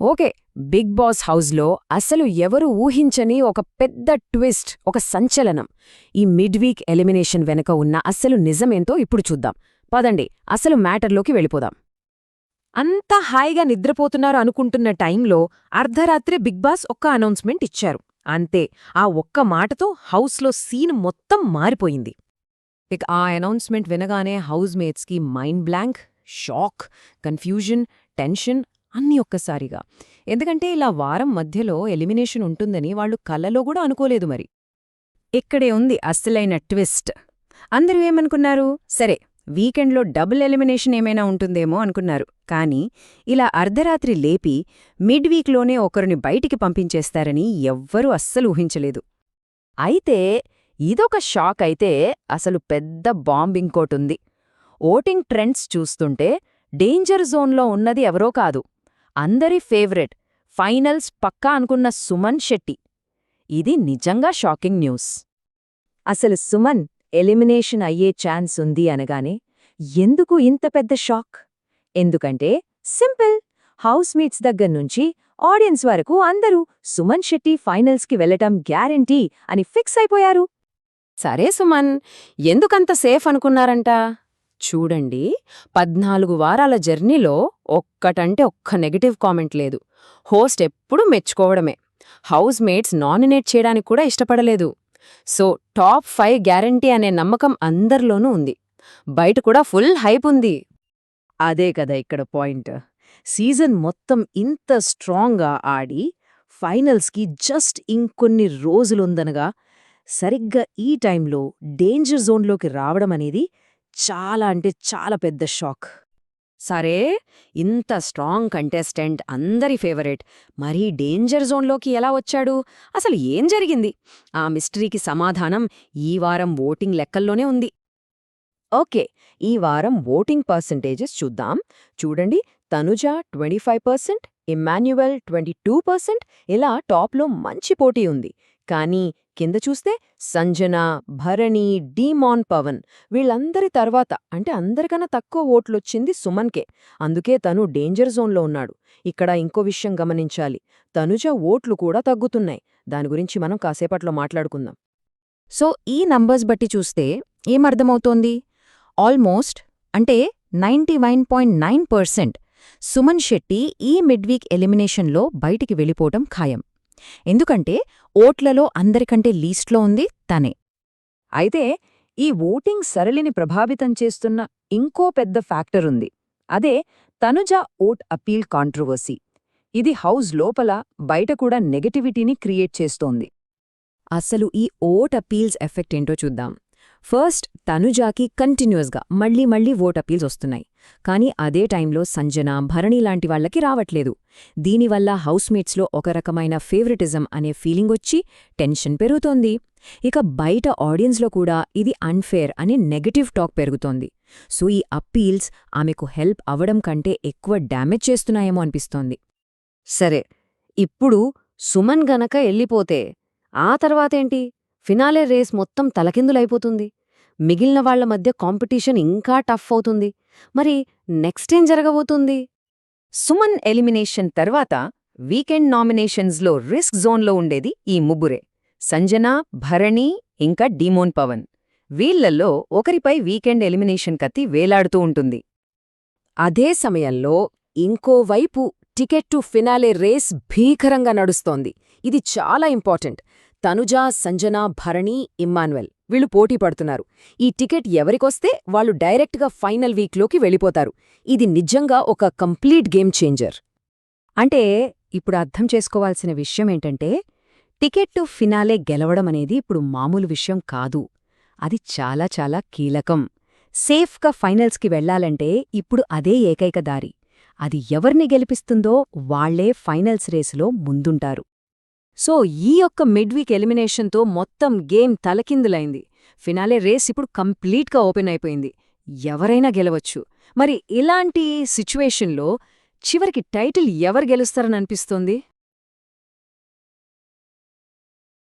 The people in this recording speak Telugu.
ఓకే బిగ్ బాస్ హౌస్లో అసలు ఎవరు ఊహించని ఒక పెద్ద ట్విస్ట్ ఒక సంచలనం. ఈ మిడ్ వీక్ ఎలిమినేషన్ వెనుక ఉన్న అసలు నిజమేంతో ఇప్పుడు చూద్దాం. పదండి అసలు మ్యాటర్లోకి వెళ్ళిపోదాం. అంతా హాయిగా నిద్రపోతున్నారు అనుకుంటున్న టైంలో అర్ధరాత్రి బిగ్ బాస్ ఒక్క అనౌన్స్మెంట్ ఇచ్చారు. అంతే ఆ ఒక్క మాటతో హౌస్లో సీన్ మొత్తం మారిపోయింది. ఇక ఆ అనౌన్స్మెంట్ వినగానే house మేట్స్కి mind blank shock confusion tension అన్నీ ఒక్కసారిగా. ఎందుకంటే ఇలా వారం మధ్యలో ఎలిమినేషన్ ఉంటుందని వాళ్ళు కలలో కూడా అనుకోలేదు మరి. ఇక్కడే ఉంది అస్సలైన ట్విస్ట్. అందరూ ఏమనుకున్నారు? సరే వీకెండ్లో డబుల్ ఎలిమినేషన్ ఏమైనా ఉంటుందేమో అనుకున్నారు. కానీ ఇలా అర్ధరాత్రి లేపి మిడ్ వీక్లోనే ఒకరిని బయటికి పంపించేస్తారని ఎవ్వరూ అస్సలు ఊహించలేదు. అయితే ఇదొక షాక్ అయితే అసలు పెద్ద బాంబ్ ఇంకోటుంది ఓటింగ్ ట్రెండ్స్ చూస్తుంటే డేంజర్ జోన్లో ఉన్నది ఎవరో కాదు. అందరి ఫేవరెట్ ఫైనల్స్ పక్కా అనుకున్న సుమన్ శెట్టి. ఇది నిజంగా షాకింగ్ న్యూస్. అసలు సుమన్ ఎలిమినేషన్ అయ్యే ఛాన్స్ ఉంది అనగానే ఎందుకు ఇంత పెద్ద షాక్? ఎందుకంటే సింపుల్ హౌస్ మీట్స్ దగ్గర్నుంచి ఆడియన్స్ వరకు అందరూ సుమన్ శెట్టి ఫైనల్స్కి వెళ్ళటం గ్యారెంటీ అని ఫిక్స్ అయిపోయారు. సరే సుమన్ ఎందుకంత సేఫ్ అనుకున్నారంట? చూడండి పద్నాలుగు వారాల జర్నీలో ఒక్కటంటే ఒక్క నెగటివ్ కామెంట్ లేదు. హోస్ట్ ఎప్పుడూ మెచ్చుకోవడమే. హౌస్ మేట్స్ నామినేట్ చేయడానికి కూడా ఇష్టపడలేదు. సో టాప్ ఫైవ్ గ్యారంటీ అనే నమ్మకం అందరిలోనూ ఉంది. బయట కూడా ఫుల్ హైప్ ఉంది. అదే కదా ఇక్కడ పాయింట్. సీజన్ మొత్తం ఇంత స్ట్రాంగ్గా ఆడి ఫైనల్స్కి జస్ట్ ఇంకొన్ని రోజులుందనగా సరిగ్గా ఈ టైంలో డేంజర్ జోన్లోకి రావడం అనేది చాలా అంటే చాలా పెద్ద షాక్. సరే ఇంత స్ట్రాంగ్ కంటెస్టెంట్ అందరి ఫేవరెట్. మరీ డేంజర్ జోన్లోకి ఎలా వచ్చాడు? అసలు ఏం జరిగింది? ఆ మిస్టరీకి సమాధానం ఈ వారం ఓటింగ్ లెక్కల్లోనే ఉంది. ఓకే ఈ వారం ఓటింగ్ పర్సంటేజెస్ చూద్దాం. చూడండి Tanuja twenty five percent Emmanuel twenty two percent ఇలా టాప్లో మంచి పోటీ ఉంది. కానీ కింద చూస్తే సంజన భరణి డీమాన్ పవన్ వీళ్ళందరి తర్వాత అంటే అందరికన్నా తక్కువ ఓట్లొచ్చింది సుమన్కే. అందుకే తను డేంజర్ జోన్లో ఉన్నాడు. ఇక్కడ ఇంకో విషయం గమనించాలి. తనుజ ఓట్లు కూడా తగ్గుతున్నాయి. దాని గురించి మనం కాసేపట్లో మాట్లాడుకుందాం. సో ఈ నంబర్స్ బట్టి చూస్తే ఏమర్థమవుతోంది? ఆల్మోస్ట్ అంటే ninety point nine percent Suman Shetty ఈ మిడ్వీక్ ఎలిమినేషన్లో బయటికి వెళ్ళిపోవటం ఖాయం. ఎందుకంటే ఓట్లలో అందరికంటే లీస్ట్లో ఉంది తనే. అయితే ఈ ఓటింగ్ సరళిని ప్రభావితం చేస్తున్న ఇంకో పెద్ద ఫ్యాక్టర్ ఉంది. అదే తనుజ ఓట్ అపీల్ కాంట్రవర్సీ. ఇది హౌస్ లోపల బయట కూడా నెగటివిటీని క్రియేట్ చేస్తోంది. అసలు ఈ ఓట్ అపీల్స్ ఎఫెక్ట్ ఏంటో చూద్దాం. ఫస్ట్ తనుజాకి కంటిన్యూస్గా మళ్ళీ మళ్ళీ ఓట్ అపీల్స్ వస్తున్నాయి. కానీ అదే టైంలో సంజన భరణి లాంటి వాళ్ళకి రావట్లేదు. దీనివల్ల హౌస్మేట్స్లో ఒక రకమైన ఫేవరెటిజం అనే ఫీలింగ్ వచ్చి టెన్షన్ పెరుగుతోంది. ఇక బయట ఆడియన్స్లో కూడా ఇది అన్ఫేర్ అనే నెగటివ్ టాక్ పెరుగుతోంది. సో ఈ అప్పీల్స్ ఆమెకు హెల్ప్ అవడం కంటే ఎక్కువ డ్యామేజ్ చేస్తున్నాయేమో అనిపిస్తోంది. సరే ఇప్పుడు సుమన్ గనక ఎల్లిపోతే ఆ తర్వాతేంటి ఫినాలే రేస్ మొత్తం తలకిందులైపోతుంది. మిగిలిన వాళ్ళ మధ్య కాంపిటీషన్ ఇంకా టఫ్ అవుతుంది. మరి నెక్స్ట్ ఏం జరగబోతుంది? సుమన్ ఎలిమినేషన్ తర్వాత వీకెండ్ నామినేషన్స్లో రిస్క్ జోన్లో ఉండేది ఈ ముగ్గురే. సంజన భరణి ఇంకా డీమోన్ పవన్. వీళ్ళల్లో ఒకరిపై వీకెండ్ ఎలిమినేషన్ కత్తి వేలాడుతూ ఉంటుంది. అదే సమయంలో ఇంకోవైపు టికెట్ టు ఫినాలే రేస్ భీకరంగా నడుస్తోంది. ఇది చాలా ఇంపార్టెంట్. తనుజా సంజన భరణి ఇమ్మాన్వెల్ వీళ్ళు పోటీ పడుతున్నారు. ఈ టికెట్ ఎవరికొస్తే వాళ్ళు డైరెక్ట్గా ఫైనల్ వీక్లోకి వెళ్ళిపోతారు. ఇది నిజంగా ఒక కంప్లీట్ గేమ్ చేంజర్. అంటే ఇప్పుడు అర్థం చేసుకోవాల్సిన విషయమేంటంటే టికెట్ టు ఫినాలే గెలవడం అనేది ఇప్పుడు మామూలు విషయం కాదు. అది చాలా చాలా కీలకం. సేఫ్గా ఫైనల్స్కి వెళ్ళాలంటే ఇప్పుడు అదే ఏకైక దారి. అది ఎవర్ని గెలిపిస్తుందో వాళ్ళే ఫైనల్స్ రేసులో ముందుంటారు. సో ఈ యొక్క మిడ్వీక్ ఎలిమినేషన్తో మొత్తం గేమ్ తలకిందులైంది. ఫినాలే రేస్ ఇప్పుడు కంప్లీట్గా ఓపెన్ అయిపోయింది. ఎవరైనా గెలవచ్చు. మరి ఇలాంటి సిచ్యువేషన్లో చివరికి టైటిల్ ఎవరు గెలుస్తారని అనిపిస్తోంది?